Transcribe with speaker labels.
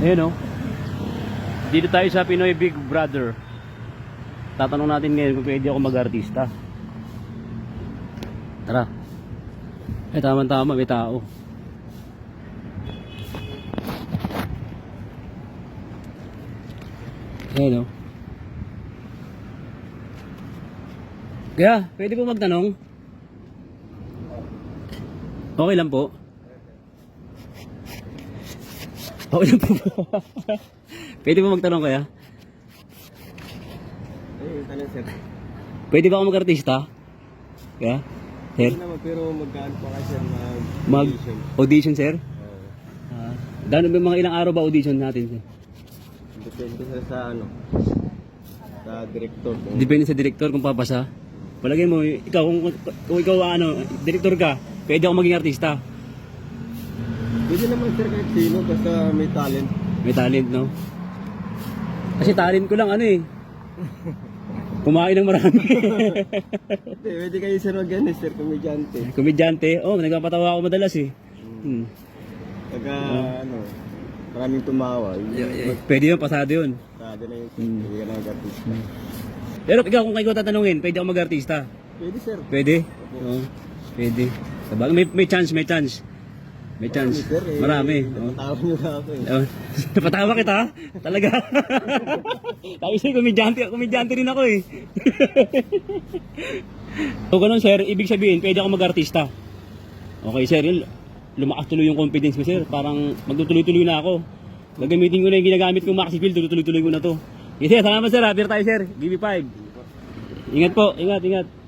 Speaker 1: Ayun oh. Dito tayo sa Pinoy Big Brother. Tatanong natin ngayon kung pwede ako mag-artista. Tara. Eh, tama-tama, may tao. Ayun oh. Kaya, pwede po magtanong? Okay lang po. Okay lang po. pwede po magtanong kaya?
Speaker 2: Eh, tanong sir.
Speaker 1: Pwede ba ako mag-artista? Kaya? Sir?
Speaker 2: Hindi naman, pero magkaan pa kasi sir mag
Speaker 1: Mag
Speaker 2: audition.
Speaker 1: audition, sir?
Speaker 2: Oo.
Speaker 1: Ah, gano'n ba mga ilang araw ba audition natin, sir?
Speaker 2: depende sir sa ano, sa director. Kung
Speaker 1: Depende sa director kung papasa. Palagay mo, ikaw kung, kung ikaw ano, director ka, pwede ako maging artista.
Speaker 2: Pwede naman sir kahit sino basta may talent.
Speaker 1: May talent, no? Kasi talent ko lang ano eh. Kumain ng marami.
Speaker 2: Hindi, pwede kayo sir mag sir, komedyante.
Speaker 1: Komedyante, oh, nagpapatawa ako madalas eh. Hmm.
Speaker 2: Pagka ano, maraming tumawa. Yun,
Speaker 1: Pwede yun, pasado yun.
Speaker 2: Sada na yun.
Speaker 1: Hmm.
Speaker 2: Hindi ka na mag-artista.
Speaker 1: Pero ikaw, kung kayo tatanungin, pwede ako mag-artista.
Speaker 2: Pwede sir.
Speaker 1: Pwede? Oo. Pwede. Sabag, may, may chance, may chance. May chance.
Speaker 2: Eh,
Speaker 1: Marami.
Speaker 2: Napatawa niyo na ako eh.
Speaker 1: Oh. Napatawa kita, talaga. Tapos sir, komedyante, komedyante rin ako eh. so ganun sir, ibig sabihin, pwede ako mag-artista. Okay sir, lumakas tuloy yung confidence ko sir. Parang magtutuloy-tuloy na ako. Gagamitin ko na yung ginagamit kong Maxi Field, tuloy-tuloy ko na to. Yes sir, salamat sir, ha. Pero tayo sir, give me 5. Ingat po, ingat, ingat.